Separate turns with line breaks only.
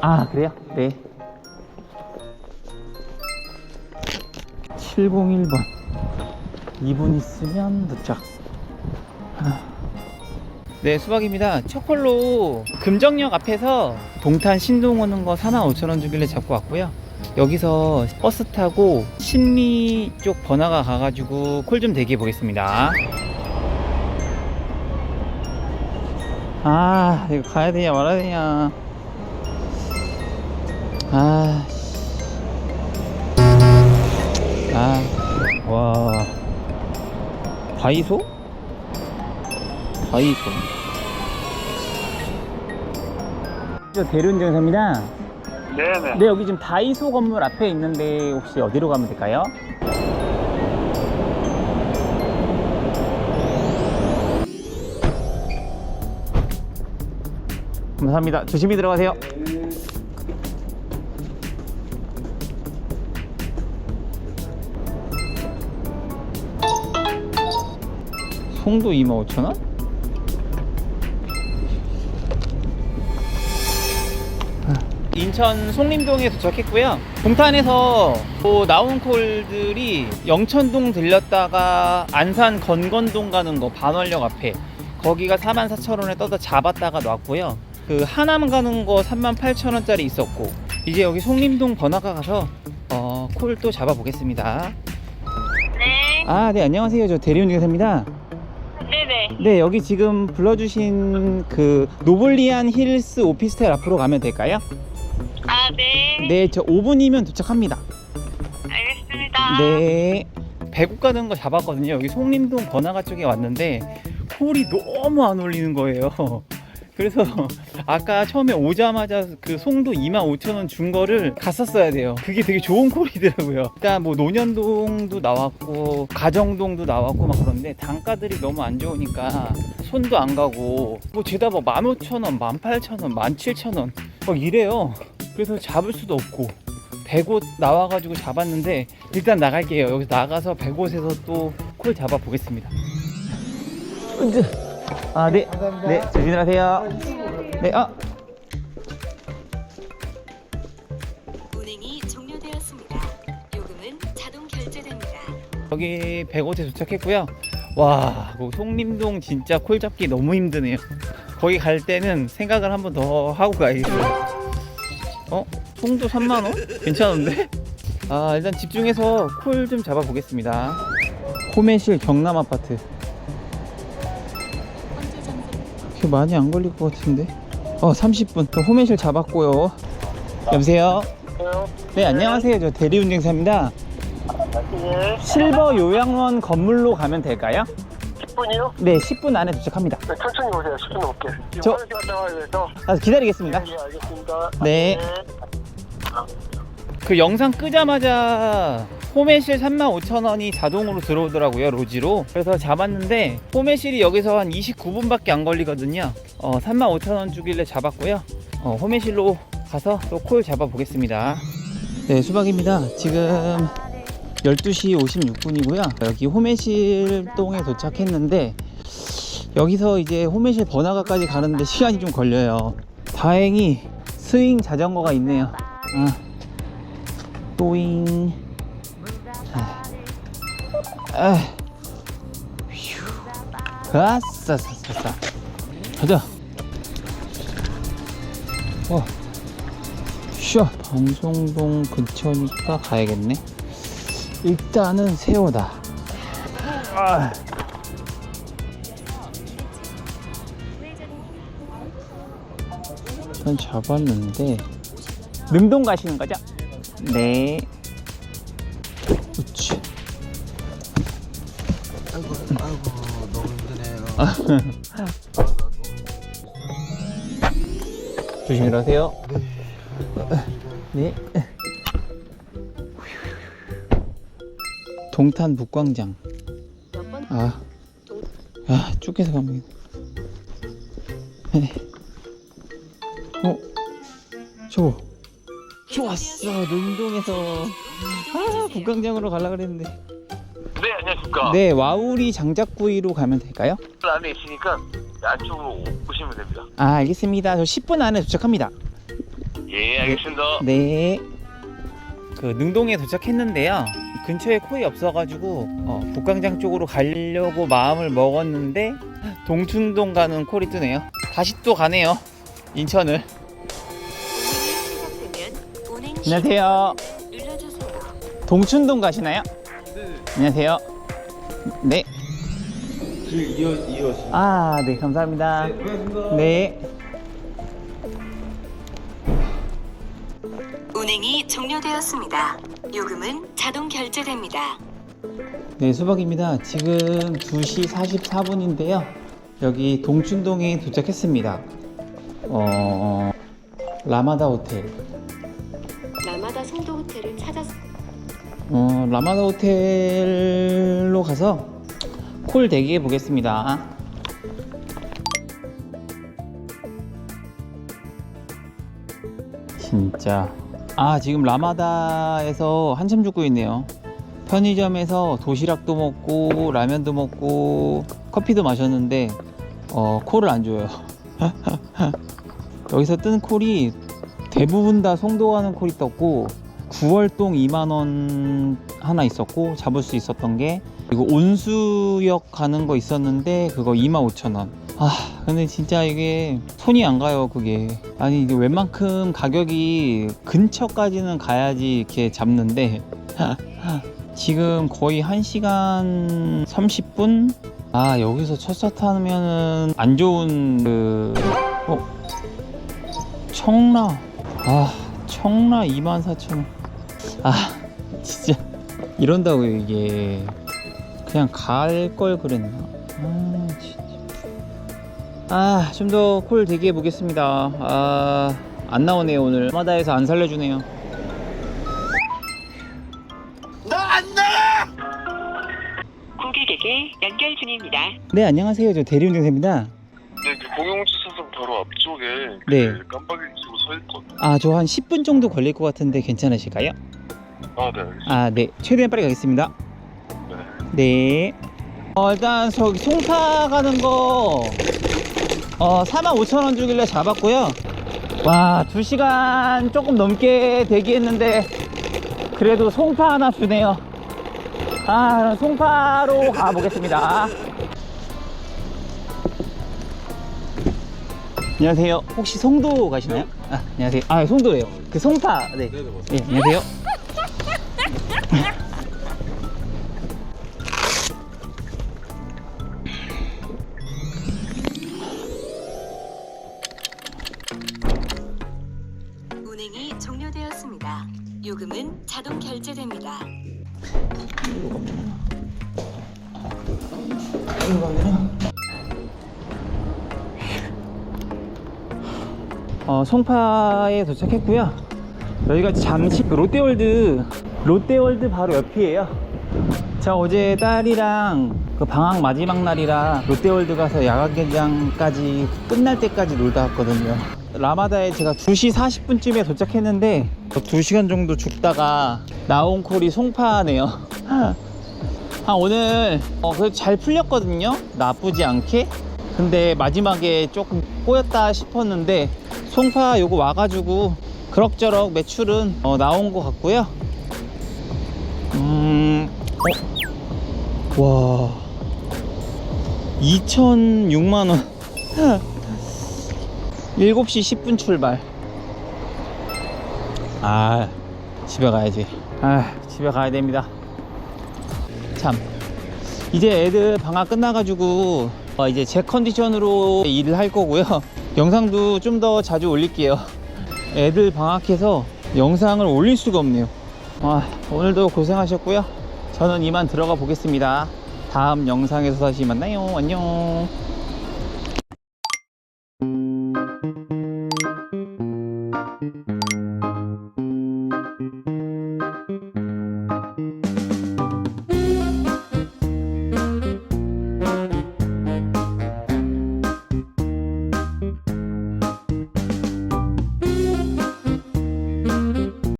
아 그래요? 네. 701번. 2분 있으면 도착 네 수박입니다. 첫콜로 금정역 앞에서 동탄 신동 오는 거 45,000원 주길래 잡고 왔고요. 여기서 버스 타고 신미 쪽 번화가 가가지고 콜 좀 대기해 보겠습니다 아 이거 가야 되냐 말아야 되냐 아, 씨. 아, 와, 다이소? 다이소. 저 대륜 정사입니다.
네네.
네, 여기 지금 다이소 건물 앞에 있는데 혹시 어디로 가면 될까요? 감사합니다. 조심히 들어가세요. 송도 25,000원? 인천 송림동에 도착했고요. 동탄에서 뭐 나온 콜들이 영천동 들렸다가 안산 건건동 가는 거 반월역 앞에 거기가 44,000원에 떠다 잡았다가 놨고요. 그 하남 가는 거 38,000원짜리 있었고 이제 여기 송림동 번화가 가서 어, 콜 또 잡아보겠습니다.
네,
아, 네, 안녕하세요. 저 대리운전사입니다.
네네.
네, 여기 지금 불러주신 그 노블리안 힐스 오피스텔 앞으로 가면 될까요?
아, 네.
네, 저 5분이면 도착합니다.
알겠습니다.
네. 배국 가는 거 잡았거든요. 여기 송림동 번화가 쪽에 왔는데 콜이 너무 안 올리는 거예요. 그래서 아까 처음에 오자마자 그 송도 25,000원 준 거를 갔었어야 돼요. 그게 되게 좋은 콜이더라고요. 일단 뭐 논현동도 나왔고 가정동도 나왔고 막 그런데 단가들이 너무 안 좋으니까 손도 안 가고 뭐 죄다 뭐 15,000원, 18,000원, 17,000원 막 이래요. 그래서 잡을 수도 없고 100옷 나와가지고 잡았는데 일단 나갈게요. 여기서 나가서 100옷에서 또 콜 잡아 보겠습니다. 아, 네. 네, 조심히 하세요. 네, 아,
운행이 종료되었습니다. 요금은 자동 결제됩니다.
여기 105에 도착했고요. 와, 그 송림동 진짜 콜 잡기 너무 힘드네요. 거기 갈 때는 생각을 한 번 더 하고 가야겠어요. 어? 송도 3만원? 괜찮은데? 아, 일단 집중해서 콜 좀 잡아보겠습니다. 호매실 경남 아파트. 그렇게 많이 안 걸릴 것 같은데? 어, 30분. 저 호매실 잡았고요. 여보세요? 네, 안녕하세요. 저 대리운전사입니다.
예.
실버 요양원 건물로 가면 될까요?
10분이요?
네, 10분 안에 도착합니다.
네, 천천히 오세요. 10분 넘게. 지금
저-
화장실 갔다 와야 돼서.
아, 기다리겠습니다.
네, 알겠습니다.
네. 그 영상 끄자마자 포매실 35,000원이 자동으로 들어오더라고요, 로지로. 그래서 잡았는데 포매실이 여기서 한 29분밖에 안 걸리거든요. 어, 35,000원 주길래 잡았고요. 어, 호매실로 가서 또 콜 잡아 보겠습니다. 네, 수박입니다. 지금 12시 56분이고요. 여기 호매실 동에 도착했는데 여기서 이제 호매실 번화가까지 가는데 시간이 좀 걸려요. 다행히 스윙 자전거가 있네요. 아, 또잉. 휴. 아싸, 싸, 싸, 싸. 가자. 와. 쉬어. 반송동 근처니까 가야겠네. 일단은 세우다. 아. 전 잡았는데 능동 가시는 거죠? 네.
아이고 너무 힘드네요.
조심히 가세요. 네. 동탄 북광장. 아. 아, 쭉해서 가면. 네. 어? 저거. 좋았어. 능동에서. 아, 북광장으로 가려고 그랬는데.
네, 안녕하십니까.
네, 와우리 장작구이로 가면 될까요?
그 안에 있으니까 안쪽으로 오시면 됩니다.
아 알겠습니다 저 10분 안에 도착합니다
예, 알겠습니다.
네. 그 능동에 도착했는데요. 근처에 콜이 없어가지고 어, 북광장 쪽으로 가려고 마음을 먹었는데 동춘동 가는 콜이 뜨네요. 다시 또 가네요. 인천을. 안녕하세요.
눌러주세요.
동춘동 가시나요? 네. 안녕하세요. 네.
이어 이어.
아, 네, 감사합니다. 네.
운행이 종료되었습니다. 요금은 자동 결제됩니다.
네, 수박입니다. 지금 2시 44분인데요. 여기 동춘동에 도착했습니다. 어, 라마다 호텔.
라마다 송도 호텔을 찾았.
어, 라마다 호텔로 가서 콜 대기해 보겠습니다. 진짜. 아, 지금 라마다에서 한참 죽고 있네요. 편의점에서 도시락도 먹고 라면도 먹고 커피도 마셨는데 어, 콜을 안 줘요. 여기서 뜬 콜이 대부분 다 송도 가는 콜이 떴고 9월동 2만 원 하나 있었고 잡을 수 있었던 게 그리고 온수역 가는 거 있었는데 그거 2만 5천 원. 아 근데 진짜 이게 손이 안 가요 그게 아니 이게 웬만큼 가격이 근처까지는 가야지 이렇게 잡는데 지금 거의 1시간 30분 아 여기서 첫차 타면은 안 좋은 그 어? 청라 아 청라 24,000원 아 진짜. 이런다고 이게 그냥 갈 걸 그랬나? 아 진짜. 아 좀 더 콜 대기해 보겠습니다. 아 안 나오네요 오늘. 마다에서 안 살려주네요.
고객에게 연결 중입니다.
네 안녕하세요. 저 대리운전사입니다.
네, 그 공용주차장 바로 앞쪽에
네.
그 깜빡이 켜고 서.
아저 한 10분 정도 걸릴 것 같은데 괜찮으실까요?
아, 네, 알겠습니다.
아 네 최대한 빨리 가겠습니다
네.
네. 어, 일단 저기 송파 가는 거 어, 45,000원 주길래 잡았고요. 와, 2시간 조금 넘게 대기했는데 그래도 송파 하나 주네요. 아, 그럼 송파로 가보겠습니다. 안녕하세요. 혹시 송도 가시나요? 아, 안녕하세요. 아, 송도예요. 그 송파. 네. 네, 안녕하세요.
운행이 종료되었습니다. 요금은 자동 결제됩니다.
어, 송파에 도착했고요. 여기가 잠시 롯데월드 롯데월드 바로 옆이에요. 자 어제 딸이랑 그 방학 마지막 날이라 롯데월드 가서 야간 개장까지 끝날 때까지 놀다 왔거든요. 라마다에 제가 2시 40분쯤에 도착했는데 2시간 정도 죽다가 나온 콜이 송파네요. 아 오늘 어, 그래도 잘 풀렸거든요. 나쁘지 않게. 근데 마지막에 조금 꼬였다 싶었는데 송파 요거 와가지고 그럭저럭 매출은 어, 나온 것 같고요. 음, 어? 와, 2,006만 원. 7시 10분 출발. 아, 집에 가야지. 아, 집에 가야 됩니다. 참. 이제 애들 방학 끝나가지고 어, 이제 제 컨디션으로 일을 할 거고요. 영상도 좀 더 자주 올릴게요. 애들 방학해서 영상을 올릴 수가 없네요. 아, 오늘도 고생하셨고요. 저는 이만 들어가 보겠습니다. 다음 영상에서 다시 만나요. 안녕.